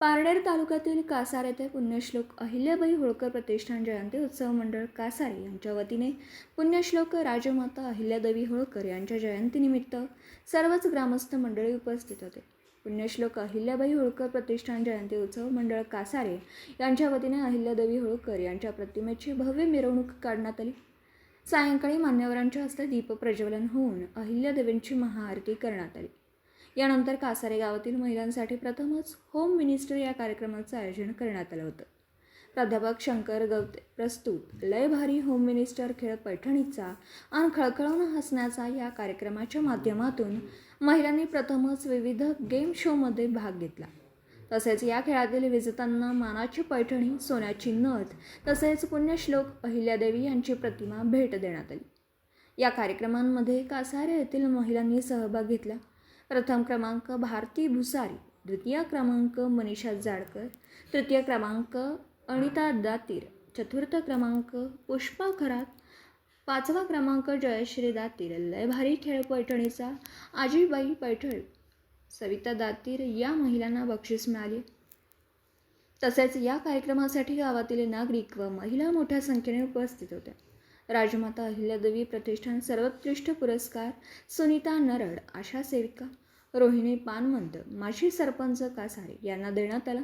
पारनेर तालुक्यातील कासार येथे पुण्यश्लोक अहिल्याबाई होळकर प्रतिष्ठान जयंती उत्सव मंडळ कासारे यांच्या वतीने पुण्यश्लोक राजमाता अहिल्यादेवी होळकर यांच्या जयंतीनिमित्त सर्वच ग्रामस्थ मंडळी उपस्थित होते. पुण्यश्लोक अहिल्याबाई होळकर प्रतिष्ठान जयंती उत्सव मंडळ कासारे यांच्या वतीने अहिल्यादेवी होळकर यांच्या प्रतिमेची भव्य मिरवणूक काढण्यात आली. सायंकाळी मान्यवरांच्या हस्ते दीप प्रज्वलन होऊन अहिल्यादेवींची महाआरती करण्यात आली. यानंतर कासारे गावातील महिलांसाठी प्रथमच होम मिनिस्टर या कार्यक्रमाचं आयोजन करण्यात आलं होतं. प्राध्यापक शंकर गवते प्रस्तुत लय भारी होम मिनिस्टर खेळ पैठणीचा आणि खळखळून हसण्याचा या कार्यक्रमाच्या माध्यमातून महिलांनी प्रथमच विविध गेम शोमध्ये भाग घेतला. तसेच या खेळातील विजेत्यांना मानाची पैठणी सोन्याची नथ तसेच पुण्यश्लोक अहिल्यादेवी यांची प्रतिमा भेट देण्यात आली. या कार्यक्रमांमध्ये कासारे येथील महिलांनी सहभाग घेतला. प्रथम क्रमांक भारती भुसारी द्वितीय क्रमांक मनीषा जाडकर तृतीय क्रमांक अनिता दातीर चतुर्थ क्रमांक पुष्पा खरात पाचवा क्रमांक जयश्री दातीर लय भारी खेळ पैठणीचा आजीबाई पैठण सविता दातीर या महिलांना बक्षीस मिळाले. तसेच या कार्यक्रमासाठी गावातील नागरिक व महिला मोठ्या संख्येने उपस्थित होत्या. राजमाता अहिल्यादेवी प्रतिष्ठान सर्वोत्कृष्ट पुरस्कार सुनीता नरड आशा सेविका रोहिणी पानमंत माजी सरपंच कासारे यांना देण्यात आला.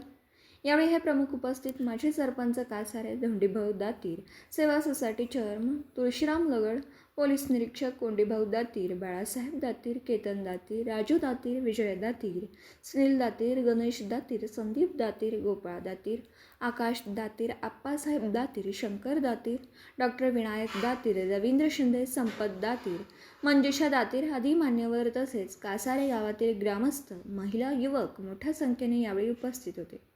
यावेळी हे प्रमुख उपस्थित माजी सरपंच कासारे धोंडीभाऊ दातीर सेवा society chairman Tulshiram Lagad police निरीक्षक कोंडीभाऊ दातीर बाळासाहेब दातीर केतन दातीर राजू दातीर विजय दातीर सुनील दातीर गणेश दातीर संदीप दातीर गोपाळ दातीर आकाश दातीर आप्पासाहेब दातीर शंकर दातीर डॉक्टर विनायक दातीर रवींद्र शिंदे संपत दातीर मंजुषा दातीर आदी मान्यवर तसेच कासारे गावातील ग्रामस्थ महिला युवक मोठ्या संख्येने यावेळी उपस्थित होते.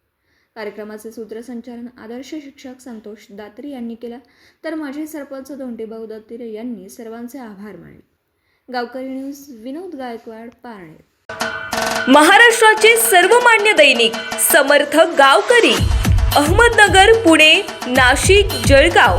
कार्यक्रमाचे सूत्रसंचालन आदर्श शिक्षक संतोष दात्री यांनी केला. तर माजी सरपंच धोंडीभाऊ दातीर यांनी सर्वांचे आभार मानले. गावकरी न्यूज विनोद गायकवाड पारणे महाराष्ट्राचे सर्वमान्य दैनिक समर्थ गावकरी अहमदनगर पुणे नाशिक जळगाव.